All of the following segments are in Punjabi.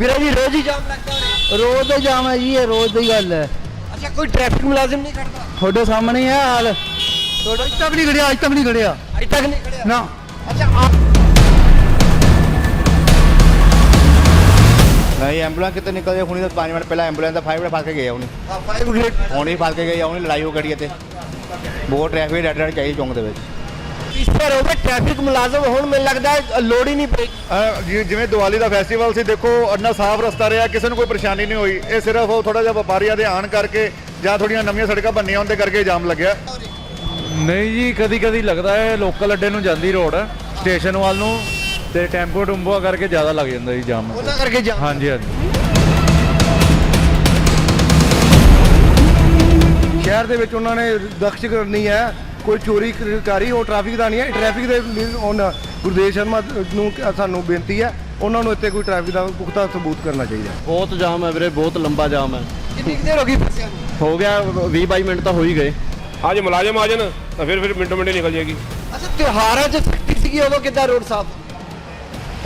ਵੀਰਾ ਜੀ ਰੋਜ਼ ਹੀ ਜਾਮ ਲੱਗਦਾ ਰੋਜ਼ ਦਾ ਜਾਮ ਹੈ ਜੀ ਇਹ ਰੋਜ਼ ਦੀ ਗੱਲ ਹੈ। ਅੱਛਾ ਕੋਈ ਟ੍ਰੈਫਿਕ ਮੁਲਾਜ਼ਮ ਨਹੀਂ ਖੜਦਾ? ਤੁਹਾਡੇ ਸਾਹਮਣੇ ਹੈ ਹਾਲ। ਤੁਹਾਡਾ ਅੱਜ ਤੱਕ ਨਹੀਂ ਖੜਿਆ ਅੱਜ ਤੱਕ ਨਹੀਂ ਖੜਿਆ। ਅਜੇ ਤੱਕ ਨਹੀਂ ਖੜਿਆ? ਨਾ। ਅੱਛਾ ਆਪ ਨਹੀਂ ਐਂਬੂਲੈਂਸ ਕਿਤੇ ਨਿਕਲ ਜਾਏ ਹੁਣੀ ਤਾਂ 5 ਮਿੰਟ ਪਹਿਲਾਂ ਐਂਬੂਲੈਂਸ ਦਾ 5 ਮਿੰਟ ਫੜ ਕੇ ਗਏ ਆ ਹੁਣੀ। 5 ਗ੍ਰੇਡ ਹੁਣੀ ਫੜ ਕੇ ਗਏ ਆ ਹੁਣੀ ਲੜਾਈ ਹੋ ਗੜੀ ਤੇ ਬਹੁਤ ਟ੍ਰੈਫਿਕ ਰੈਡ ਰੈਡ ਚਾਹੀਦੀ ਚੌਂਕ ਦੇ ਵਿੱਚ। ਇਸ ਪਰ ਹੋਵੇ ਟ੍ਰੈਫਿਕ ਮੁਲਾਜ਼ਮ ਹੁਣ ਮੈਨੂੰ ਲੱਗਦਾ ਹੈ ਲੋੜ ਹੀ ਨਹੀਂ ਪਈ ਅਹ ਜਿ- ਜਿਵੇਂ ਦੀਵਾਲੀ ਦਾ ਫੈਸਟੀਵਲ ਸੀ ਦੇਖੋ ਇੰਨਾ ਸਾਫ਼ ਰਸਤਾ ਰਿਹਾ ਕਿਸੇ ਨੂੰ ਕੋਈ ਪਰੇਸ਼ਾਨੀ ਨਹੀਂ ਹੋਈ। ਇਹ ਸਿਰਫ ਉਹ ਥੋੜਾ ਜਿਹਾ ਵਪਾਰੀਆਂ ਦੇ ਆਣ ਕਰਕੇ ਜਾਂ ਥੋੜੀਆਂ ਨਵੀਆਂ ਸੜਕਾਂ ਬੰਨੀਆਂ ਉਹਦੇ ਕਰਕੇ ਜਾਮ ਲੱਗਿਆ। ਨਹੀਂ ਜੀ ਕਦੀ ਕਦੀ ਲੱਗਦਾ ਹੈ ਲੋਕਲ ਅੱਡੇ ਨੂੰ ਜਾਂਦੀ ਰੋਡ ਸਟੇਸ਼ਨ ਵੱਲ ਨੂੰ ਤੇ ਟੈਂਪੋ ਟੁੰਬੋ ਕਰਕੇ ਜ਼ਿਆਦਾ ਲੱਗ ਜਾਂਦਾ ਜੀ ਜਾਮ। ਉਹਨਾਂ ਕਰਕੇ ਜਾਮ। ਹਾਂਜੀ ਹਾਂਜੀ। ਸ਼ਹਿਰ ਦੇ ਵਿੱਚ ਉਹਨਾਂ ਨੇ ਦਖਸ਼ ਕਰਨੀ ਹੈ ਕੋਈ ਚੋਰੀ ਕਰੀ ਉਹ ਟ੍ਰੈਫਿਕ ਦਾ ਨਹੀਂ ਹੈ। ਟ੍ਰੈਫਿਕ ਦੇ ਉਹਨਾਂ ਗੁਰਦੇਵ ਸ਼ਰਮਾ ਨੂੰ ਸਾਨੂੰ ਬੇਨਤੀ ਹੈ ਉਹਨਾਂ ਨੂੰ ਇੱਥੇ ਕੋਈ ਟ੍ਰੈਫਿਕ ਦਾ ਪੁਖਤਾ ਸਬੂਤ ਕਰਨਾ ਚਾਹੀਦਾ ਬਹੁਤ ਜਾਮ ਹੈ ਵੀਰੇ ਬਹੁਤ ਲੰਬਾ ਜਾਮ ਹੈ। ਕਿੰਨੀ ਦੇਰ ਹੋ ਗਈ ਫਸਿਆ ਹੋ ਗਿਆ 20 22 ਮਿੰਟ ਤਾਂ ਹੋ ਹੀ ਗਏ। ਅੱਜ ਮੁਲਾਜ਼ਮ ਆ ਜਾਣ ਤਾਂ ਫਿਰ ਫਿਰ ਮਿੰਟੋ ਮਿੰਟੇ ਨਿਕਲ ਜਾਏਗੀ। ਅੱਛਾ ਤਿਉਹਾਰਾਂ 'ਚ ਸਖਤੀ ਸੀਗੀ ਉਦੋਂ ਕਿੱਦਾਂ ਰੋਡ ਸਾਫ਼?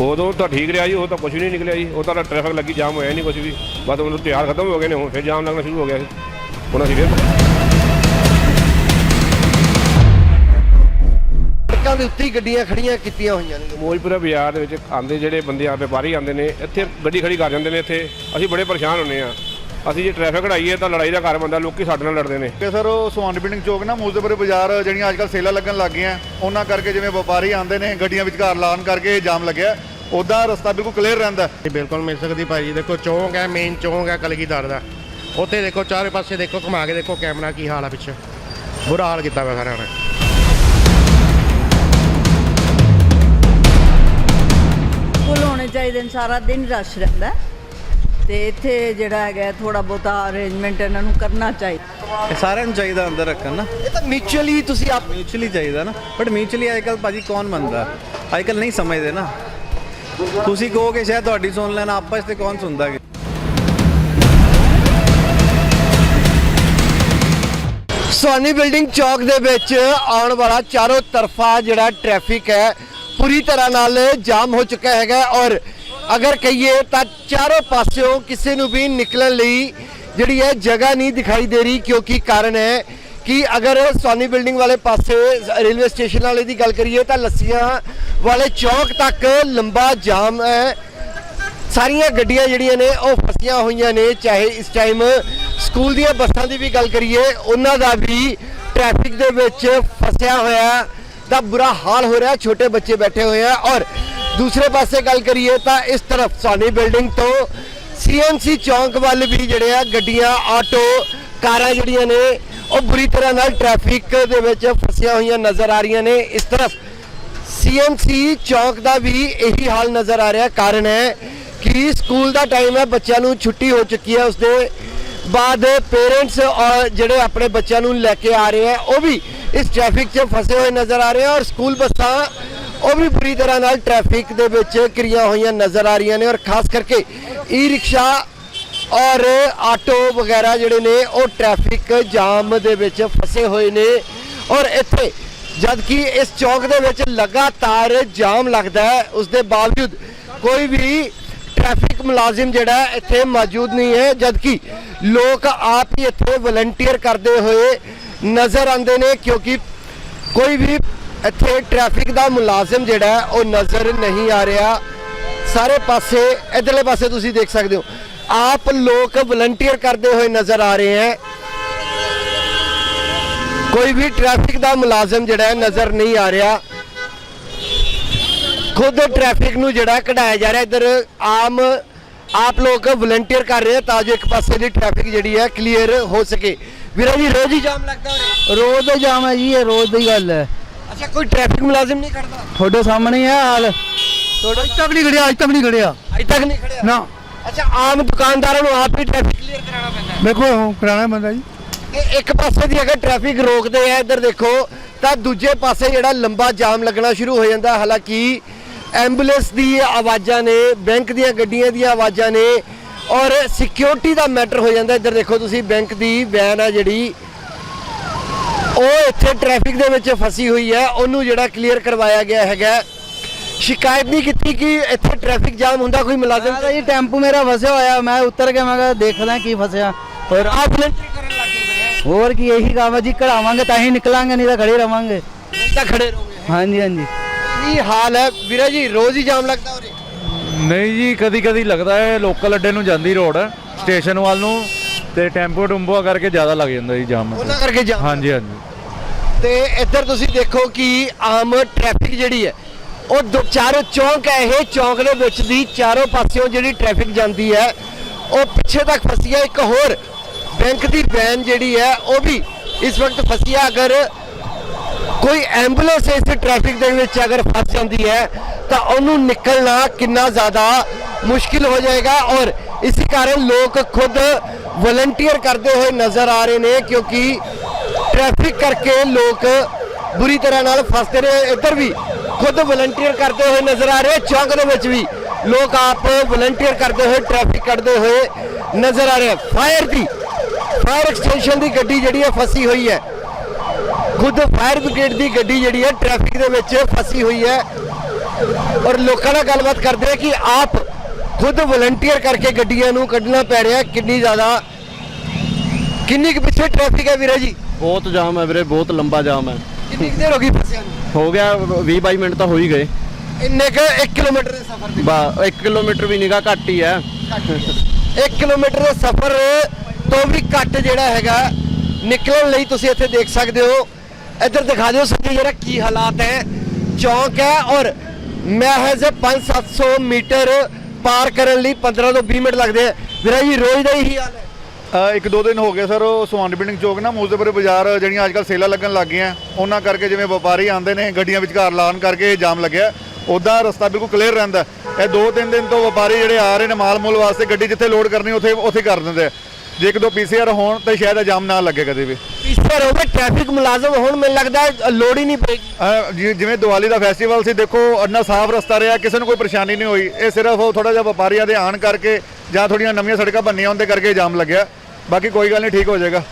ਉਦੋਂ ਤਾਂ ਠੀਕ ਰਿਹਾ ਜੀ ਉਹ ਤਾਂ ਕੁਝ ਵੀ ਨਹੀਂ ਨਿਕਲਿਆ ਜੀ। ਉਹ ਤਾਂ ਟ੍ਰੈਫਿਕ ਲੱਗੀ ਜਾਮ ਹੋਇਆ ਨਹੀਂ ਕੁਝ ਵੀ। ਬਸ ਹੁਣ ਤਿਉਹਾਰ ਖਤਮ ਹੋ ਗਏ ਨੇ ਹੁਣ ਫਿਰ ਜਾਮ ਲੱਗਣਾ ਸ਼ੁਰੂ ਹੋ ਗਿਆ ਸੀ। ਹੁਣ ਅਸੀਂ ਫਿਰ ਸੜਕਾਂ ਦੇ ਉੱਤੇ ਹੀ ਗੱਡੀਆਂ ਖੜੀਆਂ ਕੀਤੀਆਂ ਹੋਈਆਂ ਨੇ। ਮੋਜਪੁਰਾ ਬਾਜ਼ਾਰ ਦੇ ਵਿੱਚ ਆਂਦੇ ਜਿਹੜੇ ਬੰਦੇ ਆ ਵਪਾਰੀ ਆਂਦੇ ਨੇ ਇੱਥੇ ਗੱਡੀ ਖੜੀ ਕਰ ਜਾਂਦੇ ਨੇ ਇੱਥੇ। ਅਸੀਂ ਬੜੇ ਪਰੇਸ਼ਾਨ ਹੁੰਨੇ ਆ ਅਸੀਂ ਜੇ ਟ੍ਰੈਫਿਕ ਹਟਾਈਏ ਤਾਂ ਲੜਾਈ ਦਾ ਘਰ ਬੰਦਾ ਲੋਕੀ ਸਾਡੇ ਨਾਲ ਲੜਦੇ ਨੇ। ਤੇ ਸਰ ਉਹ ਸਵਾਨ ਬਿਲਡਿੰਗ ਚੌਕ ਨਾ ਮੂਜ਼ਦਪੁਰ ਬਾਜ਼ਾਰ ਜਿਹੜੀਆਂ ਅੱਜਕੱਲ ਸੇਲਾਂ ਲੱਗਣ ਲੱਗ ਗਈਆਂ ਉਹਨਾਂ ਕਰਕੇ ਜਿਵੇਂ ਵਪਾਰੀ ਆਉਂਦੇ ਨੇ ਗੱਡੀਆਂ ਵਿਚਕਾਰ ਲਾਣ ਕਰਕੇ ਜਾਮ ਲੱਗਿਆ। ਉਦਾਂ ਰਸਤਾ ਬਿਲਕੁਲ ਕਲੀਅਰ ਰਹਿੰਦਾ। ਬਿਲਕੁਲ ਮਿਲ ਸਕਦੀ ਭਾਜੀ ਦੇਖੋ ਚੌਂਕ ਹੈ ਮੇਨ ਚੌਂਕ ਹੈ ਕਲਗੀਧਰ ਦਾ। ਉੱਥੇ ਦੇਖੋ ਚਾਰੇ ਪਾਸੇ ਦੇਖੋ ਘੁਮਾ ਕੇ ਦੇਖੋ ਕੈਮਰਾ ਕੀ ਹਾਲ ਹੈ ਪਿੱਛੇ। ਬੁਰਾ ਹਾਲ ਕੀਤਾ ਹੋਇਆ ਸਾਰਿਆਂ ਨੇ। ਫੁੱਲ ਹੋਣੇ ਚਾਹੀਦੇ ਨੇ ਸਾਰਾ ਦਿਨ ਰਸ਼ ਰਹਿੰਦਾ ਹੈ। ਤੇ ਇੱਥੇ ਜਿਹੜਾ ਹੈਗਾ ਥੋੜਾ ਬਹੁਤਾ ਅਰੇਂਜਮੈਂਟ ਇਹਨਾਂ ਨੂੰ ਕਰਨਾ ਚਾਹੀਦਾ। ਇਹ ਸਾਰਿਆਂ ਨੂੰ ਚਾਹੀਦਾ ਅੰਦਰ ਰੱਖਣ ਨਾ। ਇਹ ਤਾਂ ਮਿਊਚੁਅਲੀ ਤੁਸੀਂ ਆਪ ਮਿਊਚੁਅਲੀ ਚਾਹੀਦਾ ਨਾ। ਬਟ ਮਿਊਚੁਅਲੀ ਅੱਜ ਕੱਲ ਭਾਜੀ ਕੌਣ ਮੰਨਦਾ? ਅੱਜ ਕੱਲ ਨਹੀਂ ਸਮਝਦੇ ਨਾ। ਤੁਸੀਂ ਕਹੋਗੇ ਸ਼ਾਇਦ ਤੁਹਾਡੀ ਸੁਣ ਲੈਣ ਆਪਸ ਤੇ ਕੌਣ ਸੁਣਦਾ ਕਿ ਸਵਾਨੀ ਬਿਲਡਿੰਗ ਚੌਕ ਦੇ ਵਿੱਚ ਆਉਣ ਵਾਲਾ ਚਾਰੋਂ ਤਰਫਾ ਜਿਹੜਾ ਟ੍ਰੈਫਿਕ ਹੈ ਪੂਰੀ ਤਰ੍ਹਾਂ ਨਾਲ ਜਾਮ ਹੋ ਚੁੱਕਾ ਹੈਗਾ ਔਰ ਅਗਰ ਕਹੀਏ ਤਾਂ ਚਾਰੋਂ ਪਾਸਿਓਂ ਕਿਸੇ ਨੂੰ ਵੀ ਨਿਕਲਣ ਲਈ ਜਿਹੜੀ ਹੈ ਜਗ੍ਹਾ ਨਹੀਂ ਦਿਖਾਈ ਦੇ ਰਹੀ, ਕਿਉਂਕਿ ਕਾਰਨ ਹੈ ਕਿ ਅਗਰ ਸੋਨੀ ਬਿਲਡਿੰਗ ਵਾਲੇ ਪਾਸੇ ਰੇਲਵੇ ਸਟੇਸ਼ਨ ਵਾਲੇ ਦੀ ਗੱਲ ਕਰੀਏ ਤਾਂ ਲੱਸੀਆਂ ਵਾਲੇ ਚੌਕ ਤੱਕ ਲੰਬਾ ਜਾਮ ਹੈ। ਸਾਰੀਆਂ ਗੱਡੀਆਂ ਜਿਹੜੀਆਂ ਨੇ ਉਹ ਫਸੀਆਂ ਹੋਈਆਂ ਨੇ, ਚਾਹੇ ਇਸ ਟਾਈਮ ਸਕੂਲ ਦੀਆਂ ਬੱਸਾਂ ਦੀ ਵੀ ਗੱਲ ਕਰੀਏ, ਉਹਨਾਂ ਦਾ ਵੀ ਟ੍ਰੈਫਿਕ ਦੇ ਵਿੱਚ ਫਸਿਆ ਹੋਇਆ ਦਾ ਬੁਰਾ ਹਾਲ ਹੋ ਰਿਹਾ ਛੋਟੇ ਬੱਚੇ ਬੈਠੇ ਹੋਏ ਆ ਔਰ ਦੂਸਰੇ ਪਾਸੇ ਗੱਲ ਕਰੀਏ ਤਾਂ ਇਸ ਤਰਫ ਸਾਨੀ ਬਿਲਡਿੰਗ ਤੋਂ ਸੀਐਮਸੀ ਚੌਂਕ ਵੱਲ ਵੀ ਜਿਹੜੇ ਆ ਗੱਡੀਆਂ ਆਟੋ ਕਾਰਾਂ ਜਿਹੜੀਆਂ ਨੇ ਉਹ ਬੁਰੀ ਤਰ੍ਹਾਂ ਨਾਲ ਟ੍ਰੈਫਿਕ ਦੇ ਵਿੱਚ ਫਸੀਆਂ ਹੋਈਆਂ ਨਜ਼ਰ ਆ ਰਹੀਆਂ ਨੇ ਇਸ ਤਰਫ ਸੀਐਮਸੀ ਚੌਂਕ ਦਾ ਵੀ ਇਹੀ ਹਾਲ ਨਜ਼ਰ ਆ ਰਿਹਾ ਕਾਰਨ ਹੈ ਕਿ ਸਕੂਲ ਦਾ ਟਾਈਮ ਹੈ ਬੱਚਿਆਂ ਨੂੰ ਛੁੱਟੀ ਹੋ ਚੁੱਕੀ ਹੈ ਉਸ ਦੇ ਬਾਅਦ ਪੇਰੈਂਟਸ ਔਰ ਜਿਹੜੇ ਆਪਣੇ ਬੱਚਿਆਂ ਨੂੰ ਲੈ ਕੇ ਆ ਰਹੇ ਆ ਉਹ ਵੀ ਇਸ ਟ੍ਰੈਫਿਕ 'ਚ ਫਸੇ ਹੋਏ ਨਜ਼ਰ ਆ ਰਹੇ ਆ ਔਰ ਸਕੂਲ ਬੱਸਾਂ ਉਹ ਵੀ ਬੁਰੀ ਤਰ੍ਹਾਂ ਨਾਲ ਟ੍ਰੈਫਿਕ ਦੇ ਵਿੱਚ ਕਿਰੀਆਂ ਹੋਈਆਂ ਨਜ਼ਰ ਆ ਰਹੀਆਂ ਨੇ ਔਰ ਖਾਸ ਕਰਕੇ ਈ ਰਿਕਸ਼ਾ ਔਰ ਆਟੋ ਵਗੈਰਾ ਜਿਹੜੇ ਨੇ ਉਹ ਟ੍ਰੈਫਿਕ ਜਾਮ ਦੇ ਵਿੱਚ ਫਸੇ ਹੋਏ ਨੇ ਔਰ ਇੱਥੇ ਜਦ ਕਿ ਇਸ ਚੌਕ ਦੇ ਵਿੱਚ ਲਗਾਤਾਰ ਜਾਮ ਲੱਗਦਾ ਹੈ, ਉਸ ਦੇ ਬਾਵਜੂਦ ਕੋਈ ਵੀ ਟ੍ਰੈਫਿਕ ਮੁਲਾਜ਼ਮ ਜਿਹੜਾ ਇੱਥੇ ਮੌਜੂਦ ਨਹੀਂ ਹੈ ਜਦ ਕਿ ਲੋਕ ਆਪ ਹੀ ਇੱਥੇ ਵਲੰਟੀਅਰ ਕਰਦੇ ਹੋਏ ਨਜ਼ਰ ਆਉਂਦੇ ਨੇ ਕਿਉਂਕਿ ਕੋਈ ਵੀ ਇੱਥੇ ਟ੍ਰੈਫਿਕ ਦਾ ਮੁਲਾਜ਼ਮ ਜਿਹੜਾ ਉਹ ਨਜ਼ਰ ਨਹੀਂ ਆ ਰਿਹਾ। ਸਾਰੇ ਪਾਸੇ, ਇਧਰਲੇ ਪਾਸੇ ਤੁਸੀਂ ਦੇਖ ਸਕਦੇ ਹੋ। ਆਪ ਲੋਕ ਵਲੰਟੀਅਰ ਕਰਦੇ ਹੋਏ ਨਜ਼ਰ ਆ ਰਹੇ ਹੈ। ਕੋਈ ਵੀ ਟ੍ਰੈਫਿਕ ਦਾ ਮੁਲਾਜ਼ਮ ਜਿਹੜਾ ਹੈ, ਨਜ਼ਰ ਨਹੀਂ ਆ ਰਿਹਾ। ਖੁਦ ਟ੍ਰੈਫਿਕ ਨੂੰ ਜਿਹੜਾ ਕਢਾਇਆ ਜਾ ਰਿਹਾ। ਇੱਧਰ ਆਮ ਆਪ ਲੋਕ ਵਲੰਟੀਅਰ ਕਰ ਰਹੇ ਤਾਂ ਜੋ ਇੱਕ ਪਾਸੇ ਦੀ ਟ੍ਰੈਫਿਕ ਜਿਹੜੀ ਹੈ ਕਲੀਅਰ ਹੋ ਸਕੇ। ਵੀਰਾ ਜੀ ਰੋਜ਼ ਹੀ ਜਾਮ ਲੱਗਦਾ ਉਰੇ ਰੋਜ਼ ਦਾ ਜਾਮ ਹੈ ਜੀ ਇਹ ਰੋਜ਼ ਦੀ ਗੱਲ ਹੈ। ਅੱਛਾ ਕੋਈ ਟ੍ਰੈਫਿਕ ਮੁਲਾਜ਼ਮ ਨਹੀਂ ਖੜਦਾ? ਤੁਹਾਡੇ ਸਾਹਮਣੇ ਹੈ ਹਾਲ। ਤੁਹਾਡਾ ਅੱਜ ਤੱਕ ਨਹੀਂ ਖੜਿਆ ਅੱਜ ਤੱਕ ਨਹੀਂ ਖੜਿਆ। ਅਜੇ ਤੱਕ ਨਹੀਂ ਖੜਿਆ? ਨਾ। ਅੱਛਾ ਆਮ ਦੁਕਾਨਦਾਰਾਂ ਨੂੰ ਆਪ ਹੀ ਟ੍ਰੈਫਿਕ ਕਲੀਅਰ ਕਰਾਉਣਾ ਪੈਂਦਾ। ਹੈ ਦੇਖੋ ਕਰਾਣਾ ਬੰਦਾ ਜੀ। ਕਿ ਇੱਕ ਪਾਸੇ ਦੀ ਅਗਰ ਟ੍ਰੈਫਿਕ ਰੋਕਦੇ ਆ ਇੱਧਰ ਦੇਖੋ ਤਾਂ ਦੂਜੇ ਪਾਸੇ ਜਿਹੜਾ ਲੰਬਾ ਜਾਮ ਲੱਗਣਾ ਸ਼ੁਰੂ ਹੋ ਜਾਂਦਾ। ਹਾਲਾਂਕਿ ਐਂਬੂਲੈਂਸ ਦੀ ਆਵਾਜ਼ਾਂ ਨੇ ਬੈਂਕ ਦੀਆਂ ਗੱਡੀਆਂ ਦੀਆਂ ਆਵਾਜ਼ਾਂ ਨੇ ਔਰ ਸਿਕਿਉਰਿਟੀ ਦਾ ਮੈਟਰ ਹੋ ਜਾਂਦਾ ਇੱਧਰ ਦੇਖੋ ਤੁਸੀਂ ਬੈਂਕ ਦੀ ਵੈਨ ਆ ਜਿਹੜੀ ਉਹ ਇੱਥੇ ਟ੍ਰੈਫਿਕ ਦੇ ਵਿੱਚ ਫਸੀ ਹੋਈ ਹੈ ਉਹਨੂੰ ਜਿਹੜਾ ਕਲੀਅਰ ਕਰਵਾਇਆ ਗਿਆ ਹੈਗਾ। ਸ਼ਿਕਾਇਤ ਨਹੀਂ ਕੀਤੀ ਕਿ ਇੱਥੇ ਟ੍ਰੈਫਿਕ ਜਾਮ ਹੁੰਦਾ ਕੋਈ ਮੁਲਾਜ਼ਮ ਤਾਂ ਜੀ ਟੈਂਪੂ ਮੇਰਾ ਫਸਿਆ ਹੋਇਆ ਮੈਂ ਉੱਤਰ ਕੇ ਮੈਂ ਕਿਹਾ ਦੇਖਦਾ ਕੀ ਫਸਿਆ। ਹੋਰ ਆਪ ਵਲੰਟੀਅਰ ਕਰਨ ਲੱਗੇ ਹੋਰ ਕੀ ਇਹੀ ਕੰਮ ਜੀ ਕਢਾਵਾਂਗੇ ਤਾਂ ਹੀ ਨਿਕਲਾਂਗੇ ਨਹੀਂ ਤਾਂ ਖੜੇ ਰਵਾਂਗੇ। ਤਾਂ ਖੜੇ ਰਹੋਗੇ। ਹਾਂਜੀ ਹਾਂਜੀ। ਕੀ ਹਾਲ ਹੈ? ਵੀਰਾ ਜੀ ਰੋਜ਼ ਹੀ ਜਾਮ ਲੱਗਦਾ ਨਹੀਂ ਜੀ ਕਦੀ ਕਦੀ ਲੱਗਦਾ ਹੈ ਲੋਕਲ ਅੱਡੇ ਨੂੰ ਜਾਂਦੀ ਰੋਡ ਸਟੇਸ਼ਨ ਵੱਲ ਨੂੰ ਤੇ ਟੈਂਪੋ ਟੁੰਬੋ ਕਰਕੇ ਜ਼ਿਆਦਾ ਲੱਗ ਜਾਂਦਾ ਜੀ ਜਾਮ। ਉਹਨਾਂ ਕਰਕੇ ਜਾਮ ਹਾਂਜੀ ਹਾਂਜੀ। ਤੇ ਇੱਧਰ ਤੁਸੀਂ ਦੇਖੋ ਕਿ ਆਮ ਟ੍ਰੈਫਿਕ ਜਿਹੜੀ ਹੈ ਉਹ ਦੋ ਚਾਰੋਂ ਚੌਂਕ ਹੈ ਇਹ ਚੌਂਕ ਦੇ ਵਿੱਚ ਦੀ ਚਾਰੋਂ ਪਾਸਿਓਂ ਜਿਹੜੀ ਟ੍ਰੈਫਿਕ ਜਾਂਦੀ ਹੈ ਉਹ ਪਿੱਛੇ ਤੱਕ ਫਸੀ ਹੈ ਇੱਕ ਹੋਰ ਬੈਂਕ ਦੀ ਵੈਨ ਜਿਹੜੀ ਹੈ ਉਹ ਵੀ ਇਸ ਵਕਤ ਫਸੀ ਹੈ। ਅਗਰ ਕੋਈ ਐਂਬੂਲੈਂਸ ਇਸ ਟ੍ਰੈਫਿਕ ਦੇ ਵਿੱਚ ਅਗਰ ਫਸ ਜਾਂਦੀ ਹੈ ਤਾਂ ਉਹਨੂੰ ਨਿਕਲਣਾ ਕਿੰਨਾ ਜ਼ਿਆਦਾ ਮੁਸ਼ਕਿਲ ਹੋ ਜਾਏਗਾ ਔਰ ਇਸੇ ਕਾਰਨ ਲੋਕ ਖੁਦ ਵਲੰਟੀਅਰ ਕਰਦੇ ਹੋਏ ਨਜ਼ਰ ਆ ਰਹੇ ਨੇ ਕਿਉਂਕਿ ਟ੍ਰੈਫਿਕ ਕਰਕੇ ਲੋਕ ਬੁਰੀ ਤਰ੍ਹਾਂ ਨਾਲ ਫਸਦੇ ਨੇ। ਇੱਧਰ ਵੀ ਖੁਦ ਵਲੰਟੀਅਰ ਕਰਦੇ ਹੋਏ ਨਜ਼ਰ ਆ ਰਹੇ, ਚੌਂਕ ਦੇ ਵਿੱਚ ਵੀ ਲੋਕ ਆਪ ਵਲੰਟੀਅਰ ਕਰਦੇ ਹੋਏ ਟ੍ਰੈਫਿਕ ਕੱਢਦੇ ਹੋਏ ਨਜ਼ਰ ਆ ਰਹੇ। ਫਾਇਰ ਦੀ ਫਾਇਰ ਐਕਸਟੈਂਸ਼ਨ ਦੀ ਗੱਡੀ ਜਿਹੜੀ ਹੈ ਫਸੀ ਹੋਈ ਹੈ। ਖੁਦ ਫਾਇਰ ਬ੍ਰਿਗੇਡ ਦੀ ਗੱਡੀ ਜਿਹੜੀ ਹੈ ਟ੍ਰੈਫਿਕ ਦੇ ਵਿੱਚ ਫਸੀ ਹੋਈ ਹੈ। ਔਰ ਲੋਕਾਂ ਨਾਲ ਗੱਲਬਾਤ ਕਰਦੇ ਆ ਕਿ ਆਪ ਖੁਦ ਵਲੰਟੀਅਰ ਕਰਕੇ ਗੱਡੀਆਂ ਨੂੰ ਕੱਢਣਾ ਪੈ ਰਿਹਾ। ਕਿੰਨੀ ਜ਼ਿਆਦਾ ਕਿੰਨੀ ਕੁ ਪਿੱਛੇ ਟ੍ਰੈਫਿਕ ਹੈ ਵੀਰੇ ਜੀ? ਬਹੁਤ ਜਾਮ ਹੈ ਵੀਰੇ ਬਹੁਤ ਲੰਬਾ ਜਾਮ ਹੈ। ਕਿੰਨੀ ਕੁ ਦੇਰ ਹੋ ਗਈ ਫਸਿਆ ਨੂੰ? ਹੋ ਗਿਆ 20 22 ਮਿੰਟ ਤਾਂ ਹੋ ਹੀ ਗਏ। ਇੰਨੇ ਕੁ 1 ਕਿਲੋਮੀਟਰ ਦੇ ਸਫ਼ਰ ਦੇ ਬਾ 1 ਕਿਲੋਮੀਟਰ ਵੀ ਨਿਗਾ ਘੱਟ ਹੀ ਹੈ। 1 ਕਿਲੋਮੀਟਰ ਦੇ ਸਫ਼ਰ ਤੋਂ ਵੀ ਘੱਟ ਜਿਹੜਾ ਹੈਗਾ ਨਿਕਲਣ ਲਈ ਤੁਸੀਂ ਇੱਥੇ ਦੇਖ ਸਕਦੇ ਹੋ। ਇੱਧਰ ਦਿਖਾ ਦਿਓ ਸੰਜੇ ਜਰਾ ਕੀ ਹਾਲਾਤ ਹੈ। ਚੌਂਕ ਹੈ ਔਰ ਮਹਿਜ਼ 5-700 ਮੀਟਰ ਪਾਰ ਕਰਨ ਲਈ 15 ਤੋਂ 20 ਮਿੰਟ ਲੱਗਦੇ ਆ। ਵੀਰਾ ਜੀ ਰੋਜ਼ ਦਾ ਹੀ ਹਾਲ ਹੈ। ਅ, ਇੱਕ ਦੋ ਦਿਨ ਹੋ ਗਏ ਸਰ ਉਹ ਸੁਹਾਨ ਬਿਲਡਿੰਗ ਚੌਕ ਨਾ ਮੂਜ਼ੇਪੁਰ ਬਾਜ਼ਾਰ ਜਿਹੜੀਆਂ ਅੱਜਕੱਲ ਸੇਲਾਂ ਲੱਗਣ ਲੱਗ ਗਈਆਂ ਉਹਨਾਂ ਕਰਕੇ ਜਿਵੇਂ ਵਪਾਰੀ ਆਉਂਦੇ ਨੇ ਗੱਡੀਆਂ ਵਿਚਕਾਰ ਲਾਉਣ ਕਰਕੇ ਜਾਮ ਲੱਗਿਆ। ਉਦਾਂ ਰਸਤਾ ਬਿਲਕੁਲ ਕਲੀਅਰ ਰਹਿੰਦਾ। ਇਹ ਦੋ ਤਿੰਨ ਦਿਨ ਤੋਂ ਵਪਾਰੀ ਜਿਹੜੇ ਆ ਰਹੇ ਨੇ ਮਾਲ ਮੂਲ ਵਾਸਤੇ ਗੱਡੀ ਜਿੱਥੇ ਲੋਡ ਕਰਨੀ ਉੱਥੇ ਉੱਥੇ ਕਰ ਦਿੰਦੇ ਆ। ਜੇ ਇੱਕ ਦੋ ਪੀਸੀਆਰ ਹੋਣ ਤਾਂ ਸ਼ਾਇਦ ਇਹ ਜਾਮ ਨਾ ਲੱਗੇ ਕਦੇ ਵੀ। ਪੀਸਰ ਹੋਵੇ ਟ੍ਰੈਫਿਕ ਮੁਲਾਜ਼ਮ ਹੁਣ ਮੈਨੂੰ ਲੱਗਦਾ ਹੈ ਲੋੜ ਹੀ ਨਹੀਂ ਪਏਗੀ। ਜਿ- ਜਿਵੇਂ ਦੀਵਾਲੀ ਦਾ ਫੈਸਟੀਵਲ ਸੀ ਦੇਖੋ ਇੰਨਾ ਸਾਫ਼ ਰਸਤਾ ਰਿਹਾ ਕਿਸੇ ਨੂੰ ਕੋਈ ਪਰੇਸ਼ਾਨੀ ਨਹੀਂ ਹੋਈ। ਇਹ ਸਿਰਫ ਉਹ ਥੋੜਾ ਜਿਹਾ ਵਪਾਰੀਆਂ ਦੇ ਆਣ ਕਰਕੇ ਜਾਂ ਥੋੜੀਆਂ ਨਵੀਆਂ ਸੜਕਾਂ ਬਣਨੀਆਂ ਉਹਦੇ ਕਰਕੇ ਜਾਮ ਲੱਗਿਆ। ਬਾਕੀ ਕੋਈ ਗੱਲ ਨਹੀਂ ਠੀਕ ਹੋ ਜਾਏਗਾ।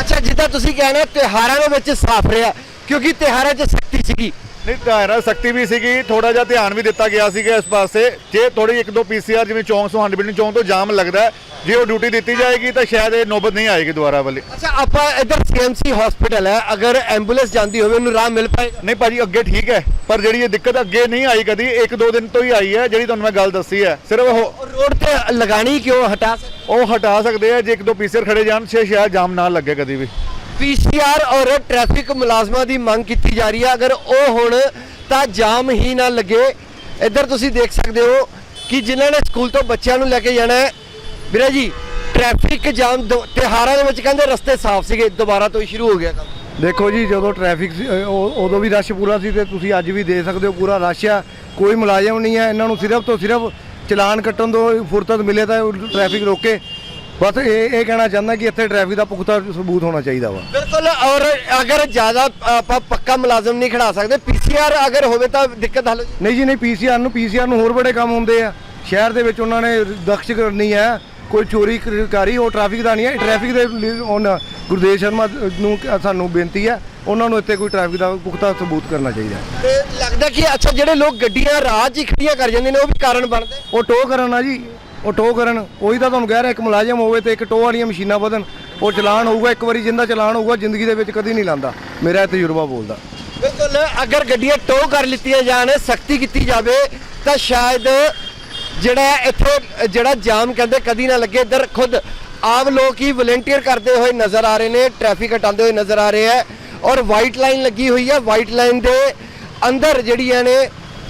ਅੱਛਾ ਜਿੱਦਾਂ ਤੁਸੀਂ ਕਹਿਣਾ ਤਿਉਹਾਰਾਂ ਦੇ ਵਿੱਚ ਸਾਫ਼ ਰਿਹਾ ਕਿਉਂਕਿ ਤਿਉਹਾਰਾਂ 'ਚ ਸਖਤੀ ਸੀਗੀ। ਨਹੀਂ ਧਿਆਨ ਸਖਤੀ ਵੀ ਸੀਗੀ ਥੋੜਾ ਜਿਹਾ ਧਿਆਨ ਵੀ ਦਿੱਤਾ ਗਿਆ ਸੀਗਾ ਇਸ ਪਾਸੇ। ਜੇ ਥੋੜੀ ਇੱਕ ਦੋ ਪੀਸੀਆਰ ਜਿਵੇਂ ਚੌਂਕ ਸੁਹਾਨ ਬਿਲਡਿੰਗ ਚੌਂਕ ਤੋਂ ਜਾਮ ਲੱਗਦਾ ਜੇ ਉਹ ਡਿਊਟੀ ਦਿੱਤੀ ਜਾਏਗੀ ਤਾਂ ਸ਼ਾਇਦ ਇਹ ਨੌਬਤ ਨਹੀਂ ਆਏਗੀ ਦੁਬਾਰਾ ਵਾਲੀ। ਅੱਛਾ ਆਪਾਂ ਇੱਧਰ ਸੀਐਮਸੀ ਹਸਪੀਟਲ ਹੈ ਅਗਰ ਐਂਬੂਲੈਂਸ ਜਾਂਦੀ ਹੋਵੇ ਉਹਨੂੰ ਰਾਹ ਮਿਲ ਪਾਏਗਾ ਨਹੀਂ ਭਾਜੀ ਅੱਗੇ ਠੀਕ ਹੈ ਪਰ ਜਿਹੜੀ ਇਹ ਦਿੱਕਤ ਅੱਗੇ ਨਹੀਂ ਆਈ ਕਦੀ ਇੱਕ ਦੋ ਦਿਨ ਤੋਂ ਹੀ ਆਈ ਹੈ ਜਿਹੜੀ ਤੁਹਾਨੂੰ ਮੈਂ ਗੱਲ ਦੱਸੀ ਹੈ ਸਿਰਫ ਉਹ ਉਹ ਰੋਡ ਤੇ ਲਗਾਣੀ ਕਿਉਂ ਹਟਾ ਉਹ ਹਟਾ ਸਕਦੇ ਆ ਜੇ ਇੱਕ ਦੋ ਪੀਸੀਆਰ ਖੜੇ ਜਾਣ ਛੇ ਸ਼ਾਇਦ ਜਾਮ ਨਾ ਲੱਗੇ ਕਦੀ ਵੀ। ਪੀਸੀਆਰ ਔਰ ਟ੍ਰੈਫਿਕ ਮੁਲਾਜ਼ਮਾਂ ਦੀ ਮੰਗ ਕੀਤੀ ਜਾ ਰਹੀ ਹੈ। ਅਗਰ ਉਹ ਹੁਣ ਤਾਂ ਜਾਮ ਹੀ ਨਾ ਲੱਗੇ, ਇੱਧਰ ਤੁਸੀਂ ਦੇਖ ਸਕਦੇ ਹੋ ਕਿ ਜਿਨ੍ਹਾਂ ਨੇ ਸਕੂਲ ਤੋਂ ਬੱਚਿਆਂ ਨੂੰ ਲੈ ਕੇ ਜਾਣਾ ਹੈ। ਵੀਰੇ ਜੀ ਟ੍ਰੈਫਿਕ ਜਾਮ ਦੋ- ਤਿਉਹਾਰਾਂ ਦੇ ਵਿੱਚ ਕਹਿੰਦੇ ਰਸਤੇ ਸਾਫ਼ ਸੀਗੇ, ਦੁਬਾਰਾ ਤੋਂ ਹੀ ਸ਼ੁਰੂ ਹੋ ਗਿਆ ਕੰਮ। ਦੇਖੋ ਜੀ, ਜਦੋਂ ਟ੍ਰੈਫਿਕ ਸੀ ਉਦੋਂ ਵੀ ਰਸ਼ ਪੂਰਾ ਸੀ ਤੇ ਤੁਸੀਂ ਅੱਜ ਵੀ ਦੇ ਸਕਦੇ ਹੋ ਪੂਰਾ ਰਸ਼ ਆ। ਕੋਈ ਮੁਲਾਜ਼ਮ ਨਹੀਂ ਹੈ, ਇਹਨਾਂ ਨੂੰ ਸਿਰਫ ਤੋਂ ਸਿਰਫ ਚਲਾਨ ਕੱਟਣ ਤੋਂ ਫੁਰਸਤ ਮਿਲੇ ਤਾਂ ਉਹ ਟ੍ਰੈਫਿਕ ਰੋਕੇ। ਬਸ ਇਹ ਇਹ ਕਹਿਣਾ ਚਾਹੁੰਦਾ ਕਿ ਇੱਥੇ ਟ੍ਰੈਫਿਕ ਦਾ ਪੁਖਤਾ ਸਬੂਤ ਹੋਣਾ ਚਾਹੀਦਾ ਵਾ। ਬਿਲਕੁਲ ਔਰ ਅਗਰ ਜ਼ਿਆਦਾ ਆਪਾਂ ਪੱਕਾ ਮੁਲਾਜ਼ਮ ਨਹੀਂ ਖੜਾ ਸਕਦੇ ਪੀਸੀਆਰ ਅਗਰ ਹੋਵੇ ਤਾਂ ਦਿੱਕਤ ਹੱਲ। ਨਹੀਂ ਜੀ ਨਹੀਂ ਪੀਸੀਆਰ ਨੂੰ ਪੀਸੀਆਰ ਨੂੰ ਹੋਰ ਬੜੇ ਕੰਮ ਹੁੰਦੇ ਆ। ਸ਼ਹਿਰ ਦੇ ਵਿੱਚ ਉਹਨਾਂ ਨੇ ਦਖਸ਼ ਕਰਨੀ ਹੈ ਕੋਈ ਚੋਰੀ ਕਰੀ ਉਹ ਟ੍ਰੈਫਿਕ ਦਾ ਨਹੀਂ ਹੈ। ਟ੍ਰੈਫਿਕ ਦੇ ਉਹਨਾਂ ਗੁਰਦੇਵ ਸ਼ਰਮਾ ਨੂੰ ਸਾਨੂੰ ਬੇਨਤੀ ਹੈ ਉਹਨਾਂ ਨੂੰ ਇੱਥੇ ਕੋਈ ਟ੍ਰੈਫਿਕ ਦਾ ਪੁਖਤਾ ਸਬੂਤ ਕਰਨਾ ਚਾਹੀਦਾ। ਤੇ ਲੱਗਦਾ ਕਿ ਅੱਛਾ ਜਿਹੜੇ ਲੋਕ ਗੱਡੀਆਂ ਰਾਹ 'ਚ ਹੀ ਖੜੀਆਂ ਕਰ ਜਾਂਦੇ ਨੇ ਉਹ ਵੀ ਕਾਰਨ ਬਣਦੇ? ਉਹ ਟੋ ਕਰਨ ਆ ਜੀ। ਉਹ ਟੋ ਕਰਨ, ਉਹੀ ਤਾਂ ਤੁਹਾਨੂੰ ਕਹਿ ਰਿਹਾ, ਇੱਕ ਮੁਲਾਜ਼ਮ ਹੋਵੇ ਤੇ ਇੱਕ ਟੋ ਵਾਲੀਆਂ ਮਸ਼ੀਨਾਂ ਵਧਣ। ਉਹ ਚਲਾਨ ਹੋਊਗਾ, ਇੱਕ ਵਾਰੀ ਜਿੰਦਾ ਚਲਾਨ ਹੋਊਗਾ, ਜ਼ਿੰਦਗੀ ਦੇ ਵਿੱਚ ਕਦੀ ਨਹੀਂ ਲਾਂਦਾ। ਮੇਰਾ ਇਹ ਤਜਰਬਾ ਬੋਲਦਾ। ਬਿਲਕੁਲ, ਅਗਰ ਗੱਡੀਆਂ ਟੋ ਕਰ ਲਿੱਤੀਆਂ ਜਾਣ, ਸਖਤੀ ਕੀਤੀ ਜਾਵੇ, ਤਾਂ ਸ਼ਾਇਦ ਜਿਹੜਾ ਇੱਥੇ, ਜਿਹੜਾ ਜਾਮ ਕਹਿੰਦੇ ਕਦੀ ਨਾ ਲੱਗੇ, ਇੱਧਰ ਖੁਦ ਆਮ ਲੋਕ ਹੀ ਵਲੰਟੀਅਰ ਕਰਦੇ ਹੋਏ ਨਜ਼ਰ ਆ ਰਹੇ ਨੇ ਟ੍ਰੈਫਿਕ ਹਟਾਉਂਦੇ ਹੋਏ ਨਜ਼ਰ ਆ ਰਹੇ ਹੈ। ਔਰ ਵਾਈਟ ਲਾਈਨ ਲੱਗੀ ਹੋਈ ਹੈ ਵਾਈਟ ਲਾਈਨ ਦੇ ਅੰਦਰ ਜਿਹੜੀਆਂ ਨੇ,